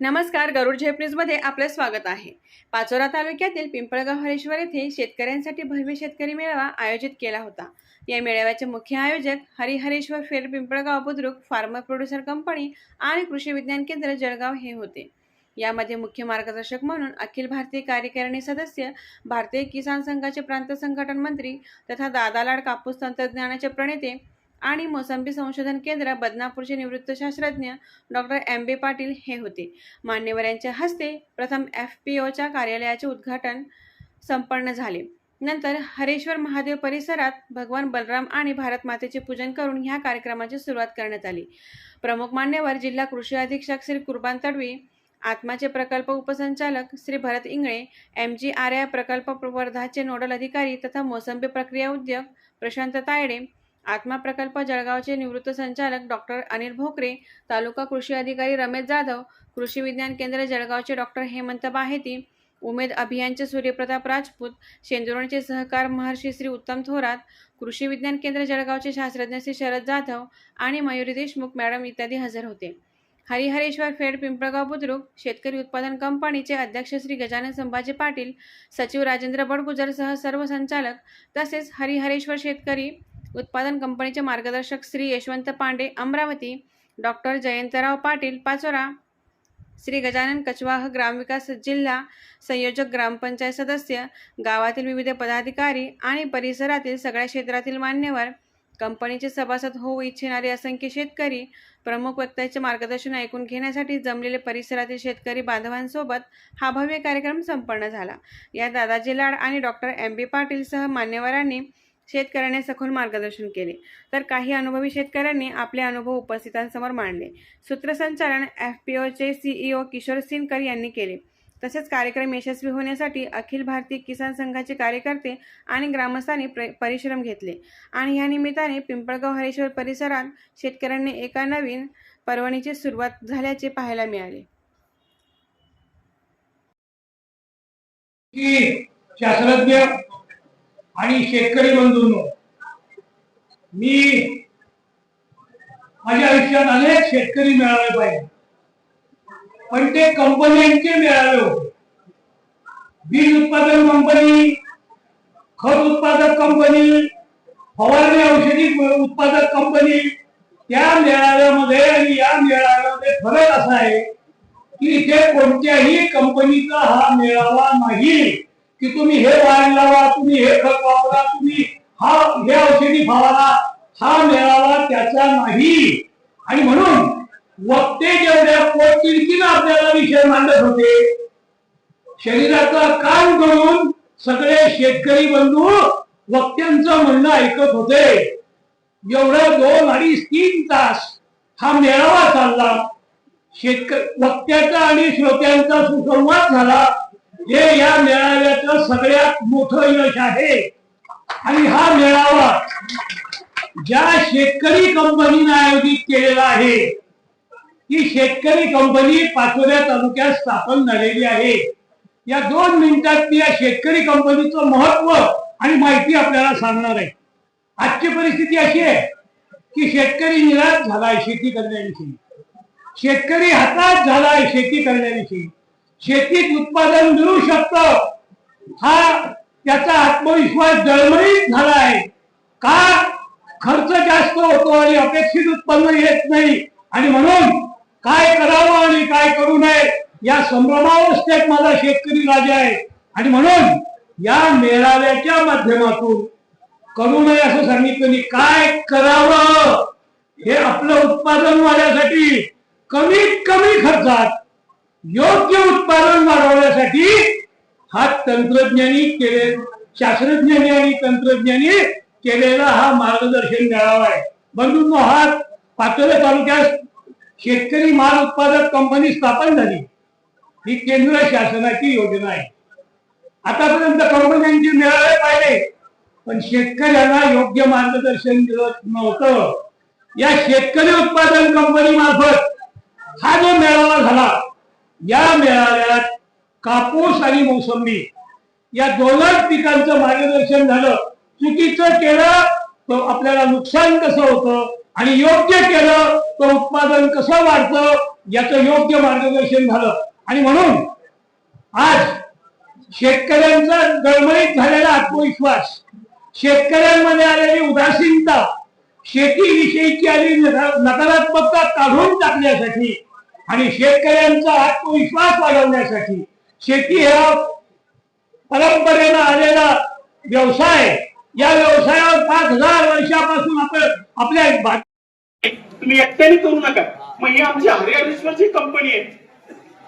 नमस्कार गरुड झेप न्यूजमध्ये स्वागत आहे. पाचोरा तालुक्यातील पिंपळगाव हरेश्वर येथे शेतकऱ्यांसाठी भव्य शेतकरी मेळावा आयोजित केला होता. या मेळाव्याचे मुख्य आयोजक हरिहरेश्वर फेर Pimpalgaon Budruk farmer producer company आणि कृषी विज्ञान केंद्र जळगाव हे होते. यामध्ये मुख्य मार्गदर्शक म्हणून अखिल भारतीय कार्यकारिणी सदस्य भारतीय किसान संघाचे प्रांत संघटन मंत्री तथा दादालाड कापूस तंत्रज्ञानाचे प्रणेते आणि मोसंबी संशोधन केंद्र बदनापूरचे निवृत्त शास्त्रज्ञ डॉक्टर एम बी पाटील हे होते. मान्यवरांच्या हस्ते प्रथम एफ पी ओच्या कार्यालयाचे उद्घाटन संपन्न झाले. नंतर हरेश्वर महादेव परिसरात भगवान बलराम आणि भारत मातेचे पूजन करून ह्या कार्यक्रमाची सुरुवात करण्यात आली. प्रमुख मान्यवर जिल्हा कृषी अधीक्षक श्री कुर्बान तडवी आत्माचे प्रकल्प उपसंचालक Shri Bharat Ingale M G R I प्रकल्प वर्धाचे नोडल अधिकारी तथा मोसंबी प्रक्रिया उद्योग प्रशांत तायडे आत्मा प्रकल्प जळगावचे निवृत्त संचालक डॉक्टर अनिल भोकरे तालुका कृषी अधिकारी रमेश जाधव कृषी विज्ञान केंद्र जळगावचे डॉक्टर हेमंत बाहेती उमेद अभियानचे सूर्यप्रताप राजपूत शेंदुरणचे सहकार महर्षी श्री उत्तम थोरात कृषी विज्ञान केंद्र जळगावचे शास्त्रज्ञ श्री शरद जाधव आणि मयुरी देशमुख मॅडम इत्यादी हजर होते. हरिहरेश्वर फेड पिंपळगाव बुद्रुक शेतकरी उत्पादन कंपनीचे अध्यक्ष श्री गजानन संभाजी पाटील सचिव राजेंद्र बडगुजरसह सर्व संचालक तसेच हरिहरेश्वर शेतकरी उत्पादन कंपनीचे मार्गदर्शक श्री यशवंत पांडे अमरावती डॉक्टर जयंतराव पाटील पाचोरा श्री गजानन कचवाह ग्रामविकास जिल्हा संयोजक ग्रामपंचायत सदस्य गावातील विविध पदाधिकारी आणि परिसरातील सगळ्या क्षेत्रातील मान्यवर कंपनीचे सभासद होऊ इच्छिणारे असंख्य शेतकरी प्रमुख वक्त्याचे मार्गदर्शन ऐकून घेण्यासाठी जमलेले परिसरातील शेतकरी बांधवांसोबत हा भव्य कार्यक्रम संपन्न झाला. या दादाजी लाड आणि डॉक्टर एम बी पाटीलसह मान्यवरांनी शेतकऱ्यांना सखोल मार्गदर्शन केले. तर काही अनुभवी शेतकऱ्यांनी आपले अनुभव उपस्थितांसमोर मांडले. सूत्रसंचालन एफ पी ओचे सीईओ किशोर सिनकर यांनी केले. तसेच कार्यक्रम यशस्वी होण्यासाठी अखिल भारतीय किसान संघाचे कार्यकर्ते आणि ग्रामस्थांनी परिश्रम घेतले. आणि या निमित्ताने पिंपळगाव हरेश्वर परिसरात शेतकऱ्यांनी एका नवीन पर्वणीची सुरुवात झाल्याचे पाहायला मिळाले. शास्त्रज्ञ आणि शेतकरी बंधूंनो मी माझ्या आयुष्यात अनेक शेतकरी मिळाले पाहिजे. पण ते कंपन्यांचे मिळाले होते. बीज उत्पादन कंपनी खत उत्पादक कंपनी फवारणी औषधी उत्पादक कंपनी त्या मेळाव्यामध्ये आणि या मेळाव्यामध्ये फरक असा आहे की इथे कोणत्याही कंपनीचा हा मेळावा नाही. की तुम्ही हे वाण लावा तुम्ही हे खत वापरा तुम्ही हा हे औषधी फवारा हा मेळावा त्याचा नाही. आणि म्हणून वक्ते जेवढ्या पोटतिडकीनं आपल्याला विषय मांडत होते शरीराचा काम करून सगळे शेतकरी बंधू वक्त्यांचं म्हणणं ऐकत होते एवढं दोन अडीच तीन तास हा मेळावा चालला. शेतकरी वक्त्याचा आणि श्रोत्यांचा सुसंवाद झाला. हे या मेळाव्याचं सगळ्यात मोठं यश आहे. आणि हा मेळावा ज्या शेतकरी कंपनीने आयोजित केलेला आहे ती शेतकरी कंपनी पाचोऱ्या तालुक्यात स्थापन झालेली आहे. या दोन मिनिटात मी या शेतकरी कंपनीचं महत्त्व आणि माहिती आपल्याला सांगणार आहे. आजची परिस्थिती अशी आहे की शेतकरी निराश झालाय शेती करण्याविषयी. शेतकरी हातात झालाय शेती करण्याविषयी. शेतीत उत्पादन मिळू शकतं. हा त्याचा आत्मविश्वास जळमळीत झाला आहे. का खर्च जास्त होतो आणि अपेक्षित उत्पन्न येत नाही? आणि म्हणून काय करावं आणि काय करू नये या संभ्रमावस्थेत माझा शेतकरी राजा आहे. आणि म्हणून या मेळाव्याच्या माध्यमातून करू नये असं सांगितलं. मी काय करावं? हे आपलं उत्पादन वाढण्यासाठी कमीत कमी खर्चात योग्य उत्पादन वाढवण्यासाठी हा तंत्रज्ञानी केले शास्त्रज्ञानी आणि तंत्रज्ञानी केलेला हा मार्गदर्शन मेळावा आहे. बंधूंनो हा पाचोरे तालुक्यात शेतकरी माल उत्पादक कंपनी स्थापन झाली. ही केंद्र शासनाची योजना आहे. आतापर्यंत कंपन्यांचे मिळाले पाहिजे पण शेतकऱ्यांना योग्य मार्गदर्शन मिळत नव्हतं. या शेतकरी उत्पादन कंपनी मार्फत हा जो मेळावा झाला या मेळाव्यात कापूस आणि मोसंबी या दोनच पिकांचं मार्गदर्शन झालं. चुकीचं केलं तर आपल्याला नुकसान कसं होतं आणि योग्य केलं तर उत्पादन कसं वाढतं याचं योग्य मार्गदर्शन झालं. आणि म्हणून आज शेतकऱ्यांचा गळमळीत झालेला आत्मविश्वास शेतकऱ्यांमध्ये आलेली उदासीनता शेतीविषयीची आलेली नकारात्मकता काढून टाकण्यासाठी आणि शेतकऱ्यांचा आत्मविश्वास वाढवण्यासाठी शेती हा परंपरेनं आलेला व्यवसाय या व्यवसायावर पाच हजार वर्षापासून आपण आपल्या तुम्ही एकट्याने करू नका. मग ही आमची हरिहरेश्वरची कंपनी आहे.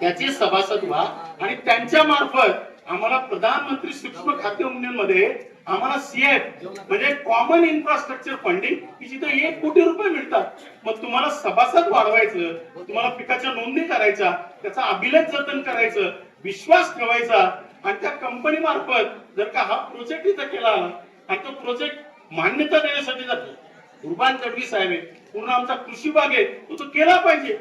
त्याचे सभासद व्हा आणि त्यांच्या मार्फत आम्हाला प्रधानमंत्री सूक्ष्म खाते मध्ये आम्हाला सीएफ म्हणजे कॉमन इन्फ्रास्ट्रक्चर फंडिंग की जिथे एक कोटी रुपये मिळतात. मग तुम्हाला सभासद वाढवायचं तुम्हाला पिकाच्या नोंदणी करायच्या त्याचा अभिलेख जतन करायचं विश्वास ठेवायचा आणि त्या कंपनी मार्फत जर का हा प्रोजेक्ट इथं केला आणि तो प्रोजेक्ट मान्यता देण्यासाठी जातो. रुबान तडवी साहेब आहे पूर्ण आमचा कृषी बाग आहे तो तो केला पाहिजे.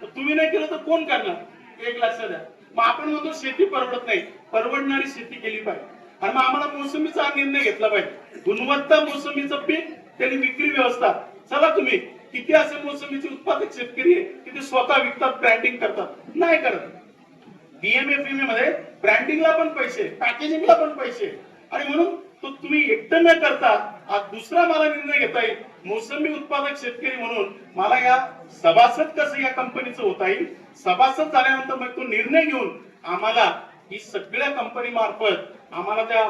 तर तुम्ही नाही केलं तर कोण करणार? एक लक्षात द्या. मग आपण म्हणतो शेती परवडत नाही परवडणारी शेती केली पाहिजे. आणि मग आम्हाला मोसंबीचा हा निर्णय घेतला पाहिजे. गुणवत्ता मोसंबीचं पीक त्यांनी विक्री व्यवस्था. चला तुम्ही किती असे मोसंबीचे उत्पादक शेतकरी किती की ते स्वतः विकतात ब्रँडिंग करतात? नाही करत. बीएमएफमध्ये ब्रँडिंगला पण पैसे पॅकेजिंगला पण पैसे. आणि म्हणून तो तुम्ही एकटं न करता हा दुसरा मला निर्णय घेता येईल. मोसंबी उत्पादक शेतकरी म्हणून मला या सभासद कसं या कंपनीचं होता येईल? सभासद झाल्यानंतर मग तो निर्णय घेऊन आम्हाला ही सगळ्या कंपनी मार्फत आम्हाला त्या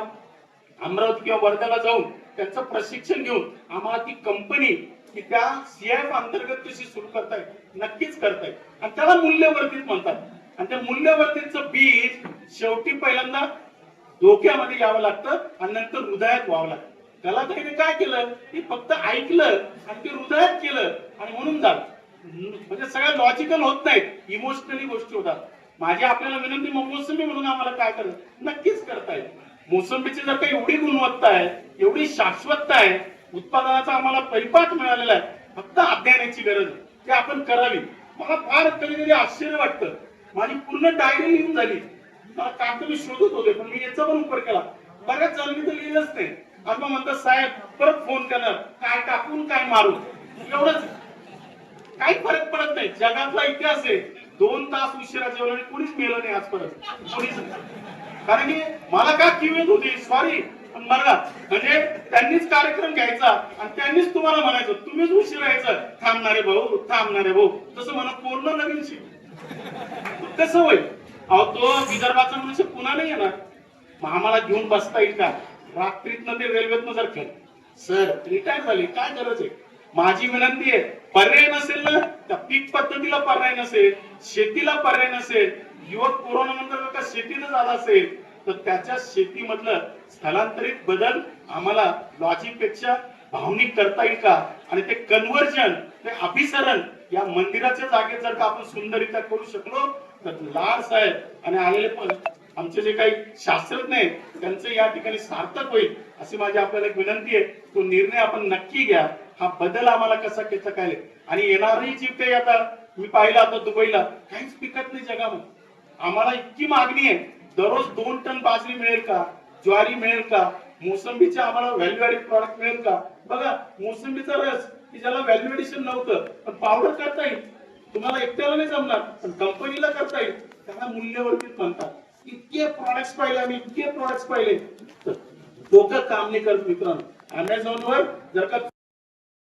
अमरावती किंवा वर्ध्याला जाऊन त्यांचं प्रशिक्षण घेऊन आम्हाला ती कंपनी की त्या सीआयएफ अंतर्गत कशी सुरू करताय नक्कीच करताय. आणि त्याला मूल्यवर्धित म्हणतात. आणि त्या मूल्यवर्धितचं बीज शेवटी पहिल्यांदा डोक्यामध्ये यावं लागतं आणि नंतर हृदयात व्हावं लागतं. त्याला त्याने काय केलं? ते फक्त ऐकलं आणि ते हृदयात केलं आणि म्हणून झालं. म्हणजे सगळ्या लॉजिकल होत नाहीत. इमोशनली गोष्टी होतात. माझी आपल्याला विनंती मग मोसंबी म्हणून आम्हाला काय करत नक्कीच करता येईल. मोसंबीची जर काही एवढी गुणवत्ता आहे एवढी शाश्वतता आहे उत्पादनाचा आम्हाला परिपाठ मिळालेला आहे फक्त अध्ययनाची गरज आहे. ते आपण करावी. मला फार कधी कधी आश्चर्य वाटतं. माझी पूर्ण डायरी लिहून झाली. मला कागद मी शोधत होते पण मी याचा पण उपयोग केला. बऱ्याच जणांनी तर लिहिलंच नाही. आणि मग म्हणतात साहेब परत फोन करणार. काय टाकून काय मारू? एवढंच. काही फरक पडत नाही. जगातला इतिहास आहे. दोन तास उशिरा जेवण आणि कुणीच मेलं नाही आजपर्यंत कुणीच कारण की मला का किवेत होती? सॉरी पण बघा म्हणजे त्यांनीच कार्यक्रम घ्यायचा आणि त्यांनीच तुम्हाला म्हणायचं तुम्हीच उशिरा यायचं. थांबणारे भाऊ थांबणारे भाऊ. तसं मला पूर्ण नवीन शिक कसं होईल अहो तो विदर्भाचा मनुष्य पुन्हा नाही येणार. मग आम्हाला घेऊन बसता येईल का? रात्रीतनं ते रेल्वेतनं जर खेळ. सर रिटायर झाले काय गरज आहे? माझी विनंती आहे पर्याय नसेल ना त्या पीक पद्धतीला पर्याय नसेल शेतीला पर्याय नसेल युवक कोरोना नंतर शेतीनं झाला असेल तर त्याच्या शेतीमधलं स्थलांतरित बदल आम्हाला लॉजिकपेक्षा भावनिक करता येईल का? आणि ते कन्व्हर्जन ते अभिसरण या मंदिराच्या जागेत जर का आपण सुंदरित्या करू शकलो तर लाड साहेब आणि आलेले पण आमचे जे काही शास्त्रज्ञ आहेत त्यांचं या ठिकाणी सार्थक होईल. अशी माझी आपल्याला एक विनंती आहे तो निर्णय आपण नक्की घ्या. हा बदल आम्हाला कसा केचा काय आणि येणारही जी काही आता मी पाहिलं आता दुबईला काहीच पिकत नाही जगामध्ये. आम्हाला इतकी मागणी आहे दररोज दोन टन बाजरी मिळेल का? ज्वारी मिळेल का? मोसंबीचे आम्हाला व्हॅल्यू ऍडेड प्रॉडक्ट मिळेल का? बघा मोसंबीचा रस की ज्याला व्हॅल्यू एडिशन नव्हतं पण पावडर करता येईल. तुम्हाला एकट्याला नाही जमणार पण कंपनीला करता येईल. त्याला मूल्यवर्धित म्हणतात. इतके प्रॉडक्ट्स पाहिले आम्ही इतके प्रॉडक्ट्स पाहिले. डोकं काम नाही करत मित्रांनो. अमेझॉनवर जर का